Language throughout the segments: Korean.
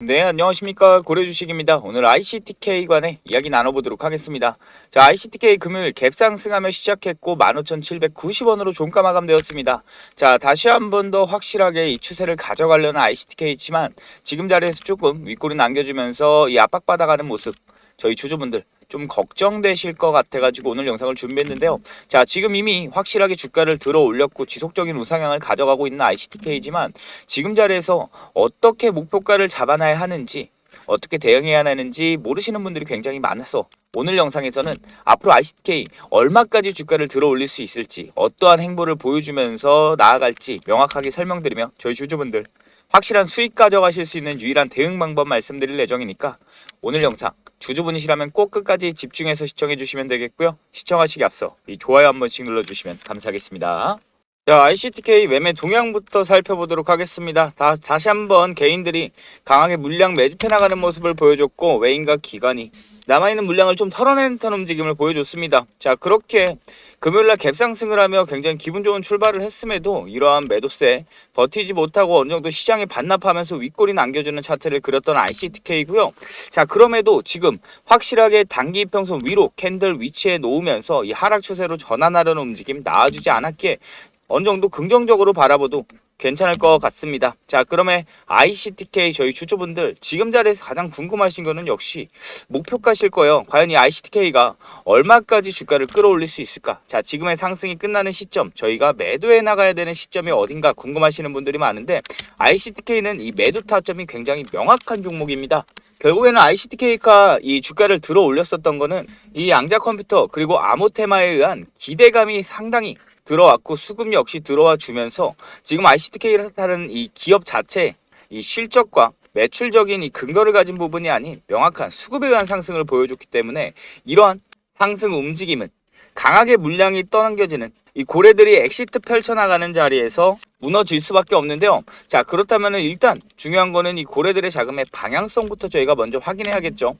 네, 안녕하십니까. 고래주식입니다. 오늘 ICTK 관의 이야기 나눠보도록 하겠습니다. 자, ICTK 금요일 갭 상승하며 시작했고 15,790원으로 종가 마감되었습니다. 자, 다시 한 번 더 확실하게 이 추세를 가져가려는 ICTK지만 지금 자리에서 조금 윗골이 남겨주면서 이 압박받아가는 모습 저희 주주분들 좀 걱정되실 것 같아가지고 오늘 영상을 준비했는데요. 자, 지금 이미 확실하게 주가를 들어 올렸고 지속적인 우상향을 가져가고 있는 ICTK지만 지금 자리에서 어떻게 목표가를 잡아놔야 하는지 어떻게 대응해야 하는지 모르시는 분들이 굉장히 많아서 오늘 영상에서는 앞으로 ICTK 얼마까지 주가를 들어 올릴 수 있을지 어떠한 행보를 보여주면서 나아갈지 명확하게 설명드리며 저희 주주분들 확실한 수익 가져가실 수 있는 유일한 대응 방법 말씀드릴 예정이니까 오늘 영상 주주분이시라면 꼭 끝까지 집중해서 시청해 주시면 되겠고요. 시청하시기 앞서 이 좋아요 한 번씩 눌러주시면 감사하겠습니다. 자, ICTK 매매 동향부터 살펴보도록 하겠습니다. 다, 다시 한번 개인들이 강하게 물량 매집해 나가는 모습을 보여줬고 외인과 기관이 남아있는 물량을 좀 털어내는 듯한 움직임을 보여줬습니다. 자, 그렇게 금요일날 갭상승을 하며 굉장히 기분 좋은 출발을 했음에도 이러한 매도세 버티지 못하고 어느 정도 시장에 반납하면서 윗골이 남겨주는 차트를 그렸던 ICTK고요. 자, 그럼에도 지금 확실하게 단기 이평선 위로 캔들 위치에 놓으면서 이 하락 추세로 전환하려는 움직임 나와주지 않았기에 어느 정도 긍정적으로 바라봐도 괜찮을 것 같습니다. 자, 그러면 ICTK 저희 주주분들 지금 자리에서 가장 궁금하신 거는 역시 목표가실 거예요. 과연 이 ICTK가 얼마까지 주가를 끌어올릴 수 있을까? 자, 지금의 상승이 끝나는 시점, 저희가 매도해 나가야 되는 시점이 어딘가 궁금하시는 분들이 많은데 ICTK는 이 매도 타점이 굉장히 명확한 종목입니다. 결국에는 ICTK가 이 주가를 들어 올렸었던 거는 이 양자 컴퓨터 그리고 아모테마에 의한 기대감이 상당히 들어왔고 수급 역시 들어와 주면서 지금 ICTK를 다른 이 기업 자체 이 실적과 매출적인 이 근거를 가진 부분이 아닌 명확한 수급에 의한 상승을 보여줬기 때문에 이러한 상승 움직임은 강하게 물량이 떠넘겨지는 이 고래들이 엑시트 펼쳐나가는 자리에서 무너질 수밖에 없는데요. 자 그렇다면 일단 중요한 거는 이 고래들의 자금의 방향성부터 저희가 먼저 확인해야겠죠.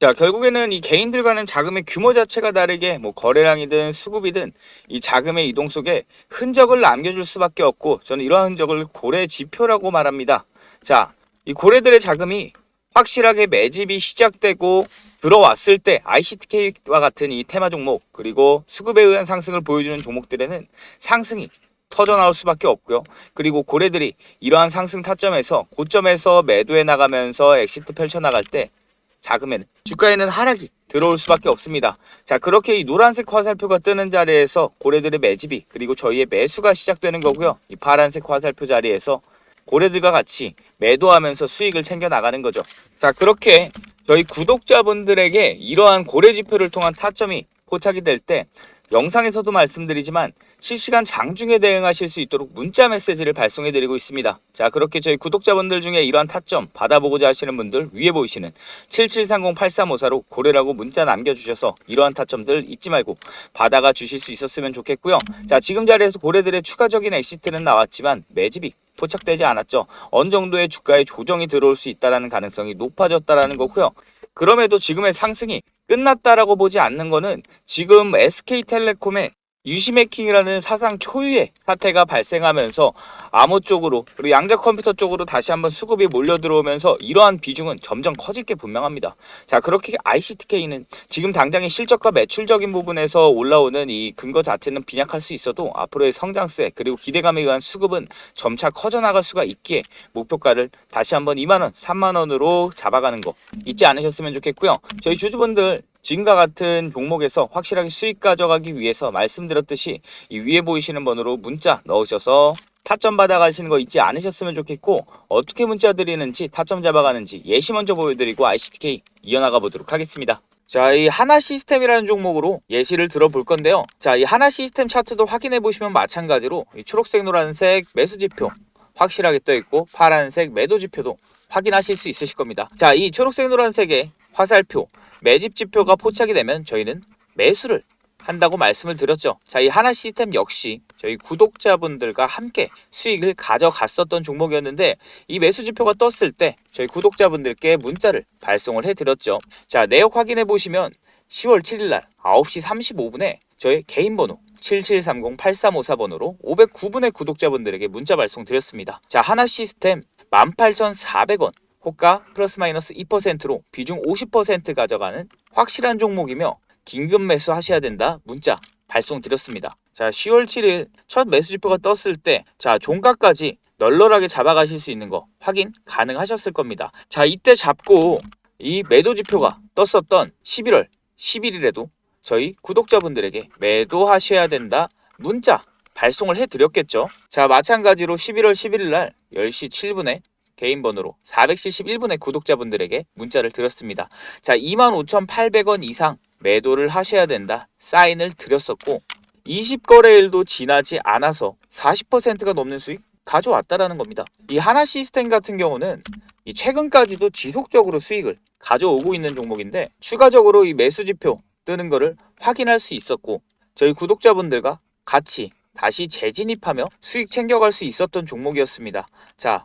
자 결국에는 이 개인들 과는 자금의 규모 자체가 다르게 뭐 거래량이든 수급이든 이 자금의 이동 속에 흔적을 남겨줄 수밖에 없고 저는 이러한 흔적을 고래 지표라고 말합니다. 자 이 고래들의 자금이 확실하게 매집이 시작되고 들어왔을 때 ICTK와 같은 이 테마 종목 그리고 수급에 의한 상승을 보여주는 종목들에는 상승이 터져 나올 수밖에 없고요. 그리고 고래들이 이러한 상승 타점에서 고점에서 매도해 나가면서 엑시트 펼쳐 나갈 때 자금에는 주가에는 하락이 들어올 수밖에 없습니다. 자 그렇게 이 노란색 화살표가 뜨는 자리에서 고래들의 매집이 그리고 저희의 매수가 시작되는 거고요. 이 파란색 화살표 자리에서 고래들과 같이 매도하면서 수익을 챙겨 나가는 거죠. 자 그렇게 저희 구독자분들에게 이러한 고래 지표를 통한 타점이 포착이 될 때 영상에서도 말씀드리지만 실시간 장중에 대응하실 수 있도록 문자 메시지를 발송해 드리고 있습니다. 자, 그렇게 저희 구독자분들 중에 이러한 타점 받아보고자 하시는 분들 위에 보이시는 7730-8354로 고래라고 문자 남겨주셔서 이러한 타점들 잊지 말고 받아가 주실 수 있었으면 좋겠고요. 자, 지금 자리에서 고래들의 추가적인 엑시트는 나왔지만 매집이 포착되지 않았죠. 어느 정도의 주가의 조정이 들어올 수 있다는 가능성이 높아졌다라는 거고요. 그럼에도 지금의 상승이 끝났다라고 보지 않는 거는 지금 SK텔레콤의 유시메킹이라는 사상 초유의 사태가 발생하면서 암호 쪽으로 그리고 양자 컴퓨터 쪽으로 다시 한번 수급이 몰려 들어오면서 이러한 비중은 점점 커질 게 분명합니다. 자 그렇게 ICTK는 지금 당장의 실적과 매출적인 부분에서 올라오는 이 근거 자체는 빈약할 수 있어도 앞으로의 성장세 그리고 기대감에 의한 수급은 점차 커져 나갈 수가 있기에 목표가를 다시 한번 2만 원, 3만 원으로 잡아가는 거 잊지 않으셨으면 좋겠고요. 저희 주주분들 지금과 같은 종목에서 확실하게 수익 가져가기 위해서 말씀드렸듯이 이 위에 보이시는 번호로 문자 넣으셔서 타점 받아가시는 거 잊지 않으셨으면 좋겠고 어떻게 문자 드리는지 타점 잡아가는지 예시 먼저 보여드리고 ICTK 이어나가 보도록 하겠습니다. 자, 이 하나 시스템이라는 종목으로 예시를 들어볼 건데요. 자, 이 하나 시스템 차트도 확인해 보시면 마찬가지로 이 초록색, 노란색 매수 지표 확실하게 떠 있고 파란색 매도 지표도 확인하실 수 있으실 겁니다. 자, 이 초록색, 노란색의 화살표 매집 지표가 포착이 되면 저희는 매수를 한다고 말씀을 드렸죠. 자, 이 하나 시스템 역시 저희 구독자분들과 함께 수익을 가져갔었던 종목이었는데 이 매수 지표가 떴을 때 저희 구독자분들께 문자를 발송을 해드렸죠. 자, 내역 확인해 보시면 10월 7일 날 9시 35분에 저희 개인 번호 7730-8354번호로 509분의 구독자분들에게 문자 발송 드렸습니다. 자, 하나 시스템 18,400원 호가 플러스 마이너스 2%로 비중 50% 가져가는 확실한 종목이며 긴급 매수 하셔야 된다 문자 발송 드렸습니다. 자 10월 7일 첫 매수 지표가 떴을 때 자 종가까지 널널하게 잡아가실 수 있는 거 확인 가능하셨을 겁니다. 자 이때 잡고 이 매도 지표가 떴었던 11월 11일에도 저희 구독자분들에게 매도하셔야 된다 문자 발송을 해드렸겠죠. 자 마찬가지로 11월 11일 날 10시 7분에 개인 번호로 471분의 구독자분들에게 문자를 드렸습니다. 자 25,800원 이상 매도를 하셔야 된다 사인을 드렸었고 20거래일도 지나지 않아서 40%가 넘는 수익 가져왔다라는 겁니다. 이 하나 시스템 같은 경우는 이 최근까지도 지속적으로 수익을 가져오고 있는 종목인데 추가적으로 이 매수 지표 뜨는 거를 확인할 수 있었고 저희 구독자분들과 같이 다시 재진입하며 수익 챙겨갈 수 있었던 종목이었습니다. 자,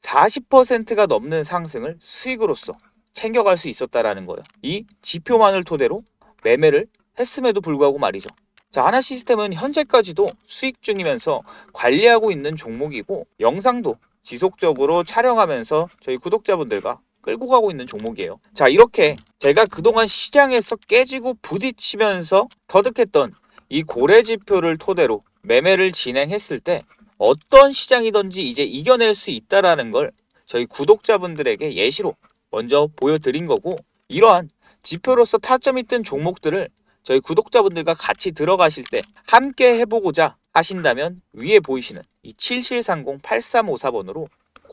40%가 넘는 상승을 수익으로서 챙겨갈 수 있었다라는 거예요. 이 지표만을 토대로 매매를 했음에도 불구하고 말이죠. 자, 하나 시스템은 현재까지도 수익 중이면서 관리하고 있는 종목이고 영상도 지속적으로 촬영하면서 저희 구독자분들과 끌고 가고 있는 종목이에요. 자, 이렇게 제가 그동안 시장에서 깨지고 부딪히면서 터득했던 이 고래 지표를 토대로 매매를 진행했을 때 어떤 시장이든지 이제 이겨낼 수 있다라는 걸 저희 구독자분들에게 예시로 먼저 보여드린 거고 이러한 지표로서 타점이 뜬 종목들을 저희 구독자분들과 같이 들어가실 때 함께 해보고자 하신다면 위에 보이시는 이 7730-8354번으로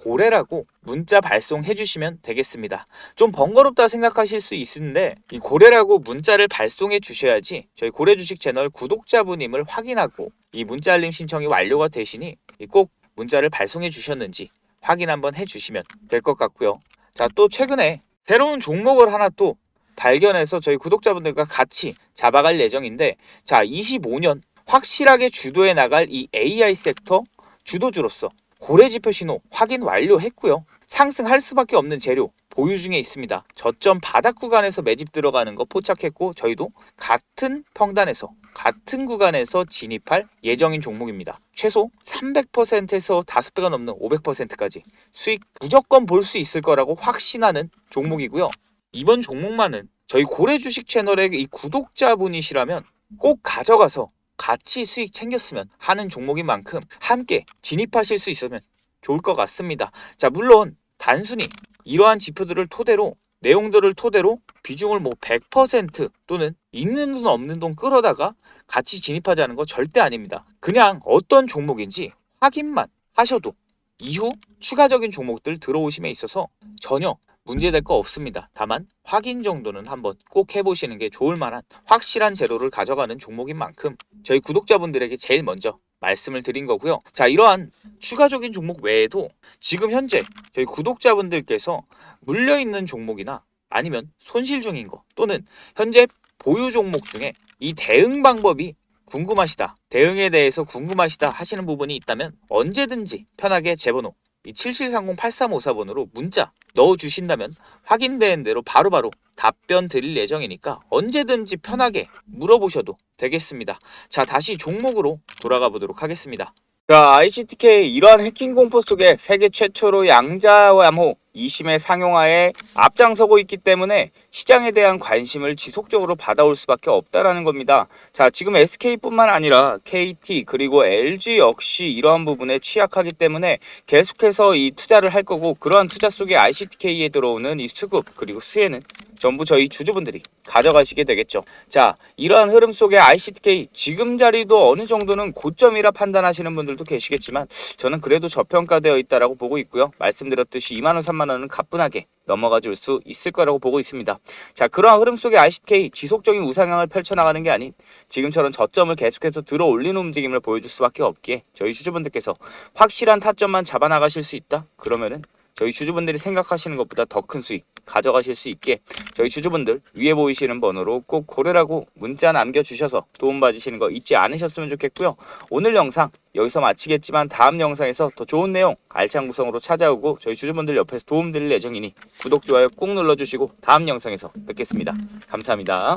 고래라고 문자 발송해 주시면 되겠습니다. 좀 번거롭다 생각하실 수 있는데 이 고래라고 문자를 발송해 주셔야지 저희 고래 주식 채널 구독자분임을 확인하고 이 문자 알림 신청이 완료가 되시니 이꼭 문자를 발송해 주셨는지 확인 한번 해 주시면 될 것 같고요. 자, 또 최근에 새로운 종목을 하나 또 발견해서 저희 구독자분들과 같이 잡아갈 예정인데 자, 25년 확실하게 주도해 나갈 이 AI 섹터 주도주로서 고래 지표 신호 확인 완료했고요. 상승할 수밖에 없는 재료 보유 중에 있습니다. 저점 바닥 구간에서 매집 들어가는 거 포착했고 저희도 같은 평단에서 같은 구간에서 진입할 예정인 종목입니다. 최소 300%에서 5배가 넘는 500%까지 수익 무조건 볼 수 있을 거라고 확신하는 종목이고요. 이번 종목만은 저희 고래 주식 채널의 이 구독자분이시라면 꼭 가져가서 같이 수익 챙겼으면 하는 종목인 만큼 함께 진입하실 수 있으면 좋을 것 같습니다. 자, 물론 단순히 이러한 지표들을 토대로 내용들을 토대로 비중을 뭐 100% 또는 있는 돈 없는 돈 끌어다가 같이 진입하자는 거 절대 아닙니다. 그냥 어떤 종목인지 확인만 하셔도 이후 추가적인 종목들 들어오심에 있어서 전혀 문제될 거 없습니다. 다만 확인 정도는 한번 꼭 해보시는 게 좋을 만한 확실한 재료를 가져가는 종목인 만큼 저희 구독자분들에게 제일 먼저 말씀을 드린 거고요. 자, 이러한 추가적인 종목 외에도 지금 현재 저희 구독자분들께서 물려 있는 종목이나 아니면 손실 중인 거 또는 현재 보유 종목 중에 이 대응 방법이 궁금하시다. 대응에 대해서 궁금하시다 하시는 부분이 있다면 언제든지 편하게 제 번호 이 7730-8354번으로 문자 넣어 주신다면 확인된 대로 바로바로 답변 드릴 예정이니까 언제든지 편하게 물어보셔도 되겠습니다. 자, 다시 종목으로 돌아가 보도록 하겠습니다. 자, ICTK 이러한 해킹 공포 속에 세계 최초로 양자암호 2심의 상용화에 앞장서고 있기 때문에 시장에 대한 관심을 지속적으로 받아올 수밖에 없다라는 겁니다. 자, 지금 SK뿐만 아니라 KT 그리고 LG 역시 이러한 부분에 취약하기 때문에 계속해서 이 투자를 할 거고 그러한 투자 속에 ICTK에 들어오는 이 수급 그리고 수혜는 전부 저희 주주분들이 가져가시게 되겠죠. 자, 이러한 흐름 속에 ICTK 지금 자리도 어느 정도는 고점이라 판단하시는 분들도 계시겠지만 저는 그래도 저평가되어 있다라고 보고 있고요. 말씀드렸듯이 2만 원, 3만 원은 가뿐하게 넘어가 줄 수 있을 거라고 보고 있습니다. 자, 그러한 흐름 속에 ICTK 지속적인 우상향을 펼쳐나가는 게 아닌 지금처럼 저점을 계속해서 들어 올리는 움직임을 보여줄 수밖에 없기에 저희 주주분들께서 확실한 타점만 잡아나가실 수 있다? 그러면은 저희 주주분들이 생각하시는 것보다 더 큰 수익 가져가실 수 있게 저희 주주분들 위에 보이시는 번호로 꼭 고르라고 문자 남겨주셔서 도움 받으시는 거 잊지 않으셨으면 좋겠고요. 오늘 영상 여기서 마치겠지만 다음 영상에서 더 좋은 내용 알찬 구성으로 찾아오고 저희 주주분들 옆에서 도움 드릴 예정이니 구독 좋아요 꼭 눌러주시고 다음 영상에서 뵙겠습니다. 감사합니다.